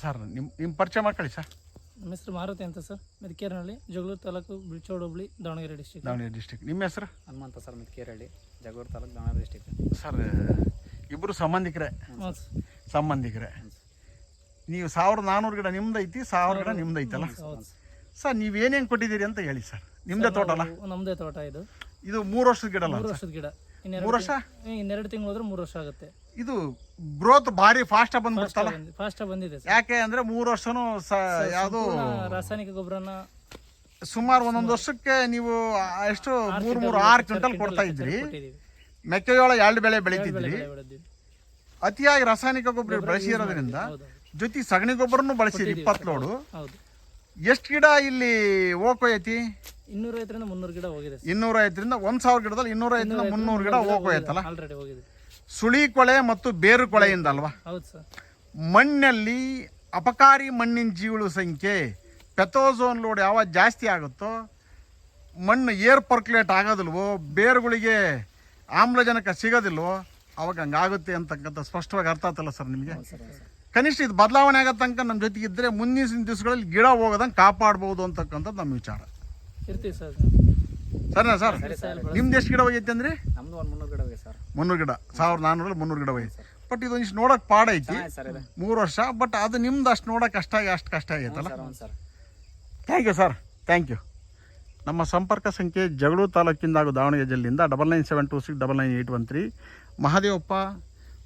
Sir ನಿಮ್ಮ ನಿಮ್ಮ ಪರಿಚಯ ಮಾಡ್ಕೊಳ್ಳಿ ಸರ್ ನಮ್ಮ ಹೆಸರು ಮಾರುತಿ ಅಂತ sir Medakeranahalli Jagalur taluk Bilchodu hobli Davanagere district Davanagere district ನಿಮ್ಮ ಹೆಸರು? Hanumantha sir Mitkerahalli Jagalur taluk Davanagere district sir ಇಬ್ಬರು ಸಂಬಂಧಿಕರೇ. ಸಂಬಂಧಿಕರೇ. ನೀವು ಸಾವಿರದ ನಾನ್ನೂರು ಗಿಡ ನಿಮ್ದು ಐತಿ ಸಾವಿರ ಗಿಡ ನಿಮ್ದು ಐತಲ್ಲ? ಸರ್ ನೀವು ಏನೇನು ಕೊಟ್ಟಿದ್ದೀರಿ ಅಂತ ಹೇಳಿ ಸರ್ ನಿಮ್ಮದೇ ತೋಟ ಅಲ್ಲ ನಮ್ಮದೇ ನಮ್ದೇ ತೋಟ ಇದು. ಇದು ಮೂರು ವರ್ಷದ ಗಿಡ ಅಲ್ಲ ಮೂರು ವರ್ಷದ ಗಿಡ. ಮೂರು ವರ್ಷ? ಇನ್ನೆರಡು ತಿಂಗಳು ಹೋದ್ರೆ ಮೂರು ವರ್ಷ ಆಗುತ್ತೆ. ಇದು ಗ್ರೋತ್ ಭಾರಿ ಫಾಸ್ಟಾಗಿ ಬಂದ್ಬಿಡ್ತಲ್ಲ ಫಾಸ್ಟ್ ಬಂದಿದೆ ಸರ್. ಯಾಕೆ ಅಂದ್ರೆ ಮೂರು ವರ್ಷನೂ ಸ ಯಾವುದು ರಾಸಾಯನಿಕ ಗೊಬ್ಬರನ ಸುಮಾರು ಒಂದೊಂದು ವರ್ಷಕ್ಕೆ ನೀವು ಎಷ್ಟು ಮೂರು ಮೂರು ಆರು ಕ್ವಿಂಟಲ್ ಕೊಡ್ತಾ ಇದ್ರಿ ಕೊಟ್ಟಿದ್ದೀವಿ ಮೆಕ್ಕೆಜೋಳ ಎರಡು ಬೆಳೆ ಬೆಳೀತಿದ್ರಿ ಬೆಳೆ ಅತಿಯಾಗಿ ರಾಸಾಯನಿಕ ಗೊಬ್ಬರ ಬಳಸಿರೋದ್ರಿಂದ ಹೌದು. ಜೊತೆ ಸಗಣಿ ಗೊಬ್ಬರನು ಬಳಸಿರಿ ಇಪ್ಪತ್ತು ಲೋಡು ಹೌದು. ಎಷ್ಟು ಗಿಡ ಇಲ್ಲಿ ಹೋಗೋ ಐತಿ ಇನ್ನೂರೈವತ್ತರಿಂದ ಮುನ್ನೂರು ಗಿಡ ಹೋಗಿದೆ ಐದರಿಂದ ಒಂದು ಸಾವಿರ ಗಿಡದಲ್ಲಿ ಇನ್ನೂರ ಐದರಿಂದ ಮುನ್ನೂರು ಗಿಡ ಹೋಗೋಯ್ತಲ್ಲ ಐತಲ್ಲ ಆಲ್ರೆಡಿ ಹೋಗಿದೆ. ಸುಳಿ ಕೊಳೆ ಮತ್ತು ಬೇರು ಕೊಳೆಯಿಂದ ಅಲ್ವಾ? ಹೌದು ಸರ್. ಮಣ್ಣಲ್ಲಿ ಅಪಕಾರಿ ಮಣ್ಣಿನ ಜೀವಳ ಸಂಖ್ಯೆ ಪೆಥೋಝೋನ್ ಲೋಡ್ ಯಾವಾಗ ಜಾಸ್ತಿ ಆಗುತ್ತೋ ಮಣ್ಣು ಏರ್ ಪರ್ಕ್ಯುಲೇಟ್ ಆಗೋದಿಲ್ವೋ ಬೇರುಗಳಿಗೆ ಆಮ್ಲಜನಕ ಸಿಗೋದಿಲ್ವೋ ಅವಾಗ ಹಂಗಾಗುತ್ತೆ ಅಂತಕ್ಕಂಥ ಸ್ಪಷ್ಟವಾಗಿ ಅರ್ಥ ಆಗ್ತಲ್ಲ ಸರ್ ನಿಮಗೆ? ಕನಿಷ್ಠ ಇದು ಬದಲಾವಣೆ ಆಗೋ ತನಕ ನಮ್ಮ ಜೊತೆಗಿದ್ದರೆ ಮುಂದಿನ ದಿವಸಗಳಲ್ಲಿ ಗಿಡ ಹೋಗೋದಂಗೆ ಕಾಪಾಡ್ಬೋದು ಅಂತಕ್ಕಂಥದ್ದು ನಮ್ಮ ವಿಚಾರ. ಇರ್ತೀವಿ ಸರ್. ಸರಿನಾ ಸರ್ ನಿಮ್ದು ಎಷ್ಟು ಗಿಡ ಹೋಗೈತೆ ಅಂದ್ರೆ? ನಮ್ದು ಒಂದು ಮುನ್ನೂರು ಗಿಡ ಸರ್. ಮುನ್ನೂರು ಗಿಡ. ಸಾವಿರದ ನಾನ್ನೂರಲ್ಲಿ ಮುನ್ನೂರು ಗಿಡ ಹೋಗೈತೆ. ಬಟ್ ಇದೊಂದಿಷ್ಟು ನೋಡೋಕೆ ಪಾಡ ಐತಿ ಮೂರು ವರ್ಷ ಬಟ್ ಅದು ನಿಮ್ದು ಅಷ್ಟು ನೋಡಕ್ ಕಷ್ಟ ಅಷ್ಟು ಕಷ್ಟ ಆಗೈತಲ್ಲ? Thank you sir. Thank you ನಮ್ಮ ಸಂಪರ್ಕ ಸಂಖ್ಯೆ ಜಗಳೂರು ತಾಲೂಕಿಂದ ಹಾಗೂ ದಾವಣಗೆರೆ ಜಿಲ್ಲೆಯಿಂದ double nine seven two six double nine eight one three Mahadevappa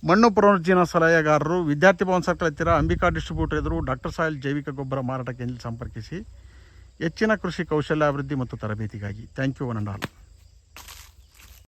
ಮಣ್ಣು ಪುನರುಜ್ಜೀವನ ಸಲಹೆಗಾರರು ವಿದ್ಯಾರ್ಥಿ ಭವನ್ ಸರ್ಕಲ್ ಹತ್ತಿರ ಅಂಬಿಕಾ ಡಿಸ್ಟ್ರಿಬ್ಯೂಟರ್ ಎದುರು ಡಾಕ್ಟರ್ ಸಾಯಿಲ್ ಜೈವಿಕ ಗೊಬ್ಬರ ಮಾರಾಟ ಕೇಂದ್ರ ಸಂಪರ್ಕಿಸಿ. ಹೆಚ್ಚಿನ ಕೃಷಿ ಕೌಶಲ್ಯ ಅಭಿವೃದ್ಧಿ ಮತ್ತು ತರಬೇತಿಗಾಗಿ thank you one and all